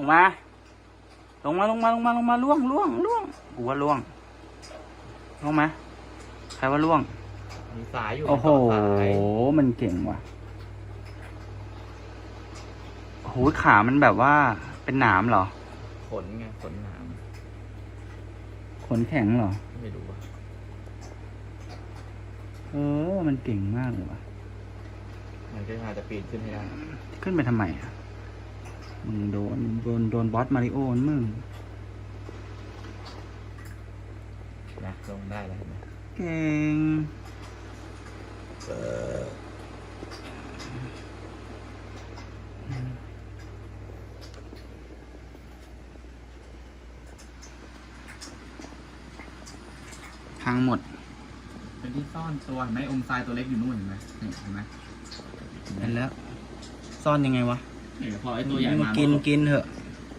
ลงมา ลงมาลงมาลงมาลงมาล่วงล่วงล่วงกูว่าล่วง ลงมา ใครว่าล่วง มีสายอยู่โอ้โห มีต่สายมันเก่งว่ะโอ้โหขามันแบบว่าเป็นหนามเหรอ ขนไงขนหนามขนแข็งเหรอ ไม่รู้ว่าเออ มันเก่งมากเลยว่ะ มันก็อาจจะปีนขึ้นให้ได้ ขึ้นไปทำไมอะ มึงโดนโดนโดนบอสมาริโอนะมึงนะลงได้แล้วเห็นไหมเก่งเออพังหมด เป็นที่ซ่อนตัวเห็นไหมอมทรายตัวเล็กอยู่นู่นเห็นไหมนี่เห็นไหมเห็นแล้ว ซ่อนยังไงวะนี่ พอไอ้ตัวใหญ่มากินกินเถอะ